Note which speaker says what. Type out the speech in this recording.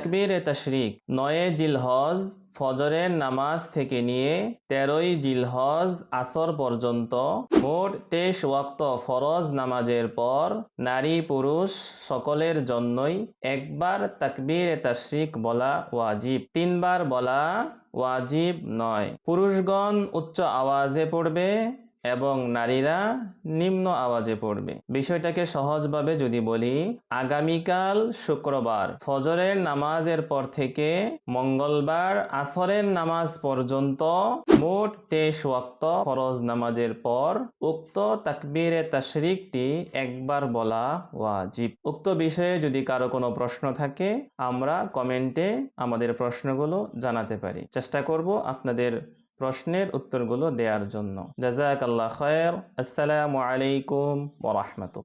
Speaker 1: তাকবীর এ তশরিক, নয়ে জিলহজ ফজরের নামাজ থেকে নিয়ে তেরোই জিলহজ আসর পর্যন্ত, মোট তেইশ ওয়াক্ত ফরজ নামাজের পর নারী পুরুষ সকলের জন্যই একবার তাকবীর এ তশরিক বলা ওয়াজিব। তিনবার বলা ওয়াজিব নয়। পুরুষগণ উচ্চ আওয়াজে পড়বে এবং নারীরা নিম্ন আওয়াজে পড়বে। বিষয়টাকে সহজভাবে যদি বলি, আগামীকাল শুক্রবার, ফজরের নামাজের পর থেকে মঙ্গলবার, আসরের নামাজ পর্যন্ত মোট তেইশ ওয়াক্ত ফরজ নামাজের পর উক্ত তাকবীরে তাশরিকটি একবার বলা ওয়াজিব। উক্ত বিষয়ে যদি কারও কোনো প্রশ্ন থাকে, আমরা কমেন্টে আমাদের প্রশ্নগুলো জানাতে পারি। চেষ্টা করব আপনাদের প্রশ্নের উত্তরগুলো দেওয়ার জন্য। জাজাক আল্লাহ খয়ের। আসসালামু আলাইকুম ওরহমতুল